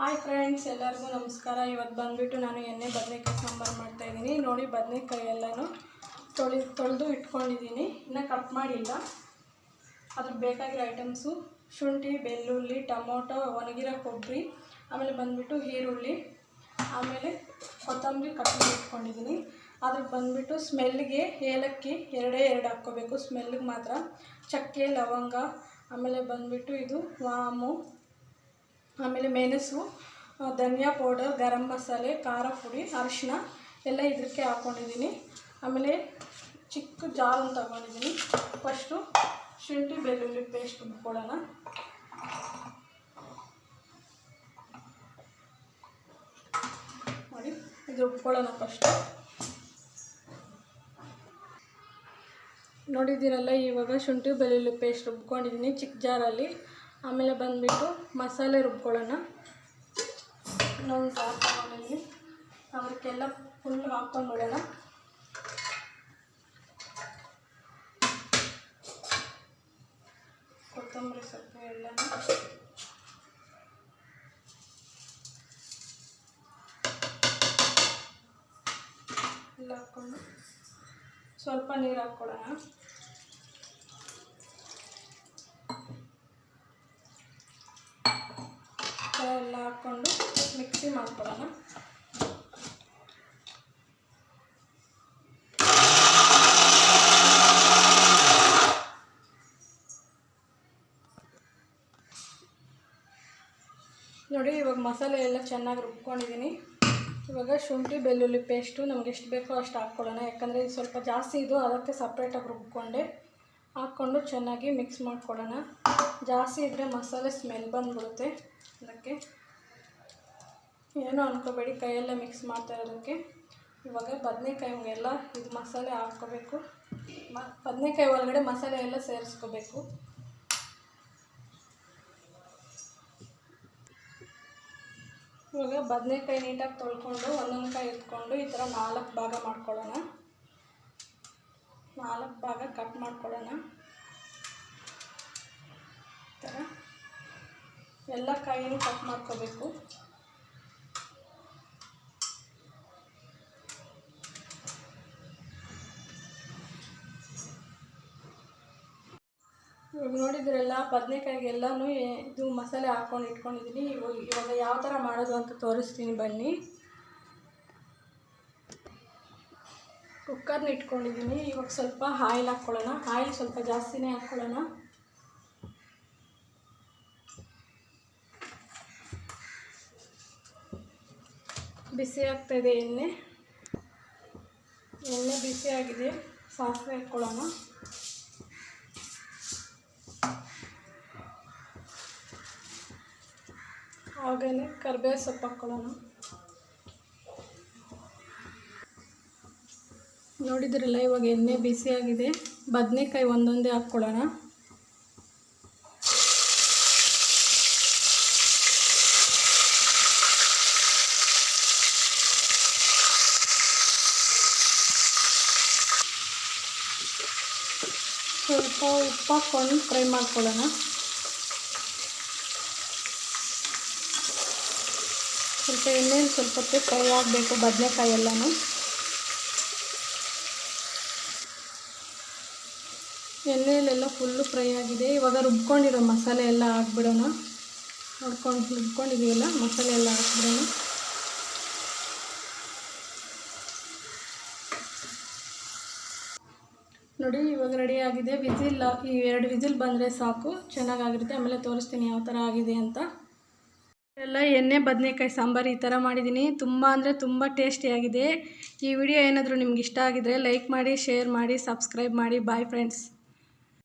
Hi friends ಎಲ್ಲರಿಗೂ ನಮಸ್ಕಾರ. ಇವತ್ತು ಬಂದುಬಿಟ್ಟು ನಾನು ಎಣ್ಣೆ ಬದನೆಕಾಯಿ ಸಾಂಬಾರು ಮಾಡ್ತಾಯಿದ್ದೀನಿ ನೋಡಿ ಬದನೆಕಾಯಿ ಎಲ್ಲನೂ ತೊಳಿ, ತೊಳೆದು ಇಟ್ಕೊಂಡಿದ್ದೀನಿ. ಇನ್ನು ಕಟ್ ಮಾಡಿಲ್ಲ. ಅದ್ರ ಬೇಕಾಗಿರೋ ಐಟಮ್ಸು ಶುಂಠಿ, ಬೆಳ್ಳುಳ್ಳಿ, ಟೊಮೊಟೊ, ಒಣಗಿರೋ ಕೊಬ್ಬರಿ, ಆಮೇಲೆ ಬಂದುಬಿಟ್ಟು ಈರುಳ್ಳಿ, ಆಮೇಲೆ ಕೊತ್ತಂಬರಿ ಕಟ್ ಮಾಡಿ ಇಟ್ಕೊಂಡಿದ್ದೀನಿ. ಅದ್ರ ಬಂದುಬಿಟ್ಟು ಸ್ಮೆಲ್ಗೆ ಏಲಕ್ಕಿ ಎರಡೇ ಎರಡು ಹಾಕ್ಕೋಬೇಕು. ಸ್ಮೆಲ್ಗೆ ಮಾತ್ರ. ಚಕ್ಕೆ, ಲವಂಗ, ಆಮೇಲೆ ಬಂದುಬಿಟ್ಟು ಇದು ವಾಮು ಆಮೇಲೆ ಮೆಣಸು ಧನಿಯಾ ಪೌಡರ್, ಗರಂ ಮಸಾಲೆ, ಖಾರ ಪುಡಿ ಅರಿಶಿನ ಎಲ್ಲ ಇದಕ್ಕೆ ಹಾಕ್ಕೊಂಡಿದ್ದೀನಿ ಆಮೇಲೆ ಚಿಕ್ಕ ಜಾರನ್ನು ತಗೊಂಡಿದ್ದೀನಿ. ಫಸ್ಟು ಶುಂಠಿ, ಬೆಳ್ಳುಳ್ಳಿ ಪೇಸ್ಟ್ ರುಬ್ಕೊಳ್ಳೋಣ ನೋಡಿ, ಇದು ರುಬ್ಕೊಳ್ಳೋಣ ಫಸ್ಟು ನೋಡಿದ್ದೀರಲ್ಲ, ಇವಾಗ ಶುಂಠಿ, ಬೆಳ್ಳುಳ್ಳಿ ಪೇಸ್ಟ್ ಉಬ್ಕೊಂಡಿದ್ದೀನಿ ಚಿಕ್ಕ ಜಾರಲ್ಲಿ. ಆಮೇಲೆ ಬಂದುಬಿಟ್ಟು ಮಸಾಲೆ ರುಬ್ಕೊಳ್ಳೋಣ. ಇನ್ನೊಂದು ಜಾರ್ ತಗೊಂಡಿದ್ದೀನಿ ಅದಕ್ಕೆಲ್ಲ ಫುಲ್ ಹಾಕ್ಕೊಂಡ್ಬಿಡೋಣ ಕೊತ್ತಂಬರಿ ಸೊಪ್ಪು ಎಲ್ಲನೂ. ಎಲ್ಲ ಹಾಕ್ಕೊಂಡು ಸ್ವಲ್ಪ ನೀರು ಹಾಕ್ಕೊಳ್ಳೋಣ ಥರ ಎಲ್ಲ ಹಾಕ್ಕೊಂಡು ಮಿಕ್ಸಿ ಮಾಡ್ಕೊಳ್ಳೋಣ. ನೋಡಿ, ಇವಾಗ ಮಸಾಲೆ ಎಲ್ಲ ಚೆನ್ನಾಗಿ ರುಬ್ಕೊಂಡಿದ್ದೀನಿ. ಇವಾಗ ಶುಂಠಿ, ಬೆಳ್ಳುಳ್ಳಿ ಪೇಸ್ಟು ನಮ್ಗೆ ಎಷ್ಟು ಬೇಕೋ ಅಷ್ಟು ಹಾಕ್ಕೊಳ್ಳೋಣ. ಯಾಕಂದರೆ ಇದು ಸ್ವಲ್ಪ ಜಾಸ್ತಿ ಇದು, ಅದಕ್ಕೆ ಸಪ್ರೇಟಾಗಿ ರುಬ್ಕೊಂಡೆ. ಹಾಕ್ಕೊಂಡು ಚೆನ್ನಾಗಿ ಮಿಕ್ಸ್ ಮಾಡ್ಕೊಳ್ಳೋಣ ಜಾಸ್ತಿ ಇದ್ದರೆ ಮಸಾಲೆ ಸ್ಮೆಲ್ ಬಂದ್ಬಿಡುತ್ತೆ ಅದಕ್ಕೆ. ಏನೂ ಅನ್ಕೋಬೇಡಿ, ಕೈಯಲ್ಲೇ ಮಿಕ್ಸ್ ಮಾಡ್ತಾ ಇರೋದಕ್ಕೆ. ಇವಾಗ ಬದನೆಕಾಯಿಗೆಲ್ಲ ಇದು ಮಸಾಲೆ ಹಾಕ್ಕೋಬೇಕು. ಮ, ಬದನೆಕಾಯಿ ಒಳಗಡೆ ಮಸಾಲೆ ಎಲ್ಲ ಸೇರಿಸ್ಕೋಬೇಕು. ಇವಾಗ ಬದನೆಕಾಯಿ ನೀಟಾಗಿ ತೊಳ್ಕೊಂಡು ಒಂದೊಂದು ಕಾಯಿ ಎತ್ಕೊಂಡು ಈ ಥರ ನಾಲ್ಕು ಭಾಗ ಮಾಡ್ಕೊಳ್ಳೋಣ. ಮಾಡ್ಕೊಳ್ಳೋಣ. ಥರ. ಎಲ್ಲ ಕಾಯಿನೂ ಕಟ್ ಮಾಡ್ಕೋಬೇಕು. ಇವಾಗ ನೋಡಿದ್ರೆಲ್ಲ, ಬದನೆಕಾಯಿಗೆಲ್ಲನೂ ಇದು ಮಸಾಲೆ ಹಾಕ್ಕೊಂಡು ಇಟ್ಕೊಂಡಿದ್ದೀನಿ ಇವಾಗ ಇವಾಗ ಯಾವ ಥರ ಮಾಡೋದು ಅಂತ ತೋರಿಸ್ತೀನಿ ಬನ್ನಿ. ಕುಕ್ಕರ್ನ ಇಟ್ಕೊಂಡಿದ್ದೀನಿ. ಇವಾಗ ಸ್ವಲ್ಪ ಆಯಿಲ್ ಹಾಕ್ಕೊಳ್ಳೋಣ. ಆಯಿಲ್ ಸ್ವಲ್ಪ ಜಾಸ್ತಿನೇ ಹಾಕ್ಕೊಳ್ಳೋಣ. ಬಿಸಿ ಆಗ್ತಾಯಿದೆ ಎಣ್ಣೆ. ಎಣ್ಣೆ ಬಿಸಿ ಆಗಿದೆ. ಸಾಸಿವೆ ಹಾಕ್ಕೊಳ್ಳೋಣ. ಹಾಗೆಯೇ ಕರಿಬೇವು ಸೊಪ್ಪು ಹಾಕ್ಕೊಳ್ಳೋಣ. ನೋಡಿದ್ರಲ್ಲ, ಇವಾಗ ಎಣ್ಣೆ ಬಿಸಿಯಾಗಿದೆ ಬದನೆಕಾಯಿ ಒಂದೊಂದೇ ಹಾಕ್ಕೊಳ್ಳೋಣ. ಸ್ವಲ್ಪ ಉಪ್ಪು ಹಾಕ್ಕೊಂಡು ಫ್ರೈ ಮಾಡ್ಕೊಳ್ಳೋಣ. ಸ್ವಲ್ಪ ಎಣ್ಣೆಯಲ್ಲಿ ಸ್ವಲ್ಪ ಫ್ರೈ ಆಗಬೇಕು ಬದನೆಕಾಯಿ ಎಲ್ಲನೂ. ಎಣ್ಣೆಯಲ್ಲೆಲ್ಲ ಫುಲ್ಲು ಫ್ರೈ ಆಗಿದೆ. ಇವಾಗ ರುಬ್ಕೊಂಡಿರೋ ಮಸಾಲೆ ಎಲ್ಲ ಹಾಕ್ಬಿಡೋಣ. ನೋಡ್ಕೊಂಡು ರುಬ್ಕೊಂಡಿದ್ದೀವಲ್ಲ, ಮಸಾಲೆ ಎಲ್ಲ ಹಾಕ್ಬಿಡೋಣ. ನೋಡಿ, ಇವಾಗ ರೆಡಿ ಆಗಿದೆ. ವಿಸಿಲ್, ಈ ಎರಡು ವಿಸಿಲ್ ಬಂದರೆ ಸಾಕು, ಚೆನ್ನಾಗಾಗಿರುತ್ತೆ. ಆಮೇಲೆ ತೋರಿಸ್ತೀನಿ ಯಾವ ಥರ ಆಗಿದೆ ಅಂತ. ಎಲ್ಲ ಎಣ್ಣೆ, ಬದನೆಕಾಯಿ, ಸಾಂಬಾರು ಈ ಥರ ಮಾಡಿದ್ದೀನಿ. ತುಂಬ ಅಂದರೆ ತುಂಬ ಟೇಸ್ಟಿಯಾಗಿದೆ ಈ ವಿಡಿಯೋ ಏನಾದರೂ ನಿಮ್ಗೆ ಇಷ್ಟ ಆಗಿದರೆ ಲೈಕ್ ಮಾಡಿ ಶೇರ್ ಮಾಡಿ ಸಬ್ಸ್ಕ್ರೈಬ್ ಮಾಡಿ. Bye friends